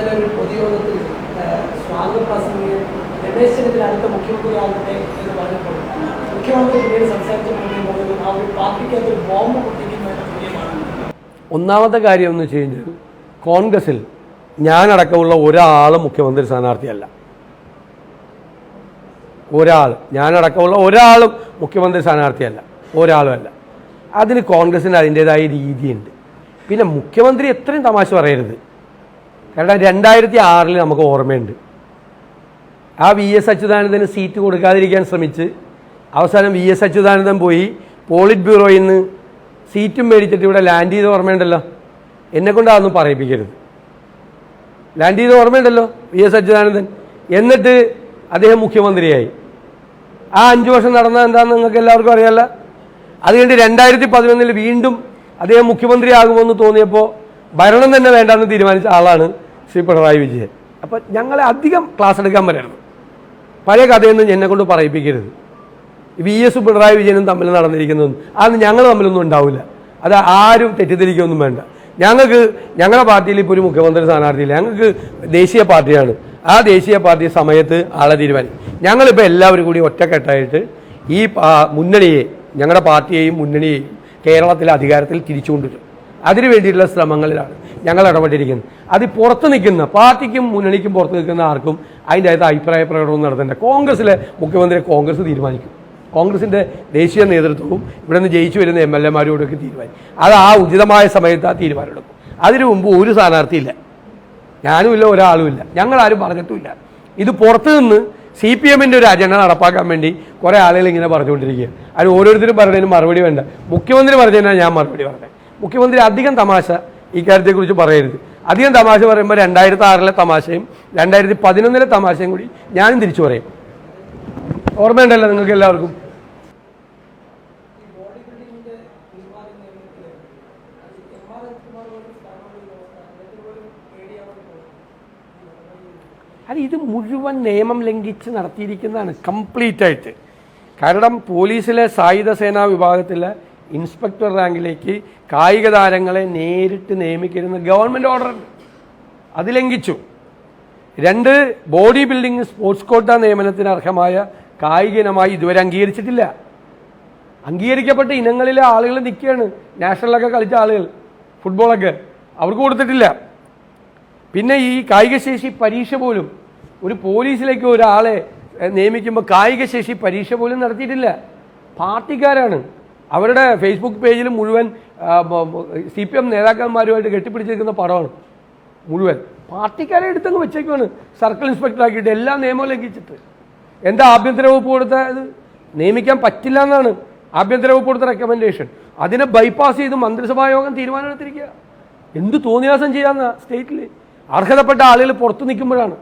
ഇന്നലെ ഒരു പൊതുയോഗത്തിൽ സ്വാഗത പ്രസംഗിയെ രമേശ് ചെന്നിത്തല അടുത്ത മുഖ്യമന്ത്രിയാകട്ടെ എന്ന് പറഞ്ഞപ്പോൾ മുഖ്യമന്ത്രി പിന്നീട് സംസാരിച്ചപ്പോൾ ആ ഒരു പാർട്ടിക്കകത്ത് ഒരു ബോംബ് പൊട്ടിക്കുന്നതിന് തുല്യമാണ് ഒന്നാമത്തെ കാര്യം എന്ന് വെച്ച് കഴിഞ്ഞാൽ കോൺഗ്രസിൽ ഞാനടക്കമുള്ള ഒരാൾ മുഖ്യമന്ത്രി സ്ഥാനാർത്ഥിയല്ല. ഒരാൾ ഞാനടക്കമുള്ള ഒരാളും മുഖ്യമന്ത്രി സ്ഥാനാർത്ഥിയല്ല. ഒരാളും അല്ല. അതിന് കോൺഗ്രസിന് അതിന്റെതായ രീതിയുണ്ട്. പിന്നെ മുഖ്യമന്ത്രി എത്രയും തമാശ പറയരുത്. കാരണം രണ്ടായിരത്തി ആറിൽ നമുക്ക് ഓർമ്മയുണ്ട്. ആ വി എസ് അച്യുതാനന്ദന് സീറ്റ് കൊടുക്കാതിരിക്കാൻ ശ്രമിച്ച് അവസാനം വി എസ് അച്യുതാനന്ദൻ പോയി പോളിറ്റ് ബ്യൂറോയിൽ നിന്ന് സീറ്റും മേടിച്ചിട്ട് ഇവിടെ ലാൻഡ് ചെയ്ത് ഓർമ്മയുണ്ടല്ലോ. എന്നെ കൊണ്ട് അതൊന്നും പറയിപ്പിക്കരുത്. ലാൻഡ് ചെയ്ത് ഓർമ്മയുണ്ടല്ലോ വി എസ് അച്യുതാനന്ദൻ. എന്നിട്ട് അദ്ദേഹം മുഖ്യമന്ത്രിയായി. ആ അഞ്ച് വർഷം നടന്ന എന്താണെന്ന് നിങ്ങൾക്ക് എല്ലാവർക്കും അറിയാമല്ല അത് കഴിഞ്ഞ് രണ്ടായിരത്തി പതിനൊന്നിൽ വീണ്ടും അദ്ദേഹം മുഖ്യമന്ത്രിയാകുമെന്ന് തോന്നിയപ്പോൾ ഭരണം തന്നെ വേണ്ടെന്ന് തീരുമാനിച്ച ആളാണ് ശ്രീ പിണറായി വിജയൻ. അപ്പം ഞങ്ങളെ അധികം ക്ലാസ് എടുക്കാൻ വരരുത്. പഴയ കഥയൊന്നും എന്നെ കൊണ്ട് പറയിപ്പിക്കരുത്. വി എസ് പിണറായി വിജയനും തമ്മിൽ നടന്നിരിക്കുന്നതൊന്നും അത് ഞങ്ങൾ തമ്മിലൊന്നും ഉണ്ടാവില്ല. അത് ആരും തെറ്റിദ്ധരിക്കൊന്നും വേണ്ട. ഞങ്ങൾക്ക് ഞങ്ങളുടെ പാർട്ടിയിൽ ഇപ്പോൾ ഒരു മുഖ്യമന്ത്രി സ്ഥാനാർത്ഥിയില്ല. ഞങ്ങൾക്ക് ദേശീയ പാർട്ടിയാണ്. ആ ദേശീയ പാർട്ടി സമയത്ത് ആളെ തീരുമാനിക്കും. ഞങ്ങളിപ്പോൾ എല്ലാവരും കൂടി ഒറ്റക്കെട്ടായിട്ട് ഈ മുന്നണിയെ ഞങ്ങളുടെ പാർട്ടിയെയും മുന്നണിയെയും കേരളത്തിലെ അധികാരത്തിൽ തിരിച്ചുകൊണ്ടുവരും. അതിനു വേണ്ടിയിട്ടുള്ള ശ്രമങ്ങളിലാണ്. ഞങ്ങൾ ഇടപെട്ടിരിക്കുന്നത് അത് പുറത്ത് നിൽക്കുന്ന പാർട്ടിക്കും മുന്നണിക്കും പുറത്ത് നിൽക്കുന്ന ആർക്കും അതിന്റെ അകത്ത് അഭിപ്രായ പ്രകടനം നടത്തേണ്ട. കോൺഗ്രസ്സിലെ മുഖ്യമന്ത്രിയെ കോൺഗ്രസ് തീരുമാനിക്കും. കോൺഗ്രസിന്റെ ദേശീയ നേതൃത്വവും ഇവിടെ നിന്ന് ജയിച്ചു വരുന്ന എം എൽ എമാരോടൊക്കെ തീരുമാനിക്കും. അത് ആ ഉചിതമായ സമയത്ത് ആ തീരുമാനമെടുക്കും അതിനു മുമ്പ് ഒരു സ്ഥാനാർത്ഥിയില്ല. ഞാനുമില്ല ഒരാളുമില്ല ഞങ്ങളാരും പറഞ്ഞിട്ടുമില്ല. ഇത് പുറത്തു നിന്ന് സി പി എമ്മിന്റെ ഒരു അജണ്ട നടപ്പാക്കാൻ വേണ്ടി കുറേ ആളുകൾ ഇങ്ങനെ പറഞ്ഞുകൊണ്ടിരിക്കുക അത് ഓരോരുത്തരും പറഞ്ഞതിന് മറുപടി വേണ്ട. മുഖ്യമന്ത്രി പറഞ്ഞതിനാണ് ഞാൻ മറുപടി പറഞ്ഞത്. മുഖ്യമന്ത്രി അധികം തമാശ ഈ കാര്യത്തെക്കുറിച്ച് പറയരുത്. അധികം തമാശ പറയുമ്പോൾ രണ്ടായിരത്തി ആറിലെ തമാശയും രണ്ടായിരത്തി പതിനൊന്നിലെ തമാശയും കൂടി ഞാനും തിരിച്ചു പറയും. ഓർമ്മയുണ്ടല്ലോ നിങ്ങൾക്ക് എല്ലാവർക്കും? അത് ഇത് മുഴുവൻ നിയമം ലംഘിച്ച് നടത്തിയിരിക്കുന്നതാണ് കംപ്ലീറ്റ് ആയിട്ട് കാരണം പോലീസിലെ സായുധ സേനാ വിഭാഗത്തിലെ ഇൻസ്പെക്ടർ റാങ്കിലേക്ക് കായിക താരങ്ങളെ നേരിട്ട് നിയമിക്കരുന്ന ഗവൺമെന്റ് ഓർഡർ അത് ലംഘിച്ചു രണ്ട് ബോഡി ബിൽഡിംഗ് സ്പോർട്സ് കോട്ട നിയമനത്തിന് അർഹമായ കായിക ഇനമായി ഇതുവരെ അംഗീകരിച്ചിട്ടില്ല. അംഗീകരിക്കപ്പെട്ട ഇനങ്ങളിലെ ആളുകൾ നിൽക്കുകയാണ്. നാഷണലൊക്കെ കളിച്ച ആളുകൾ ഫുട്ബോളൊക്കെ അവർക്ക് കൊടുത്തിട്ടില്ല. പിന്നെ ഈ കായികശേഷി പരീക്ഷ പോലും ഒരു പോലീസിലേക്ക് ഒരാളെ നിയമിക്കുമ്പോൾ കായികശേഷി പരീക്ഷ പോലും നടത്തിയിട്ടില്ല. പാർട്ടിക്കാരാണ്. അവരുടെ ഫേസ്ബുക്ക് പേജിൽ മുഴുവൻ സി പി എം നേതാക്കന്മാരുമായിട്ട് കെട്ടിപ്പിടിച്ചിരിക്കുന്ന പടമാണ് മുഴുവൻ. പാർട്ടിക്കാരെ എടുത്തങ്ങ് വെച്ചേക്കുവാണ്. സർക്കിൾ ഇൻസ്പെക്ടർ ആക്കിയിട്ട് എല്ലാ നിയമവും ലംഘിച്ചിട്ട്. എന്താ ആഭ്യന്തര വകുപ്പ് കൊടുത്ത ഇത്? നിയമിക്കാൻ പറ്റില്ല എന്നാണ് ആഭ്യന്തര വകുപ്പ് കൊടുത്ത റെക്കമെൻഡേഷൻ അതിനെ ബൈപ്പാസ് ചെയ്ത് മന്ത്രിസഭാ യോഗം തീരുമാനമെടുത്തിരിക്കുക. എന്ത് തോന്നിയാസം ചെയ്യാമെന്നാണ് സ്റ്റേറ്റിൽ അർഹതപ്പെട്ട ആളുകൾ പുറത്തു നിൽക്കുമ്പോഴാണ്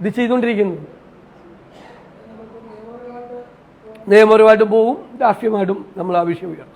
ഇത് ചെയ്തുകൊണ്ടിരിക്കുന്നത്. നിയമപരമായിട്ടും പോവും രാഷ്ട്രീയമായിട്ടും നമ്മൾ ആവശ്യം ഉയർത്തും.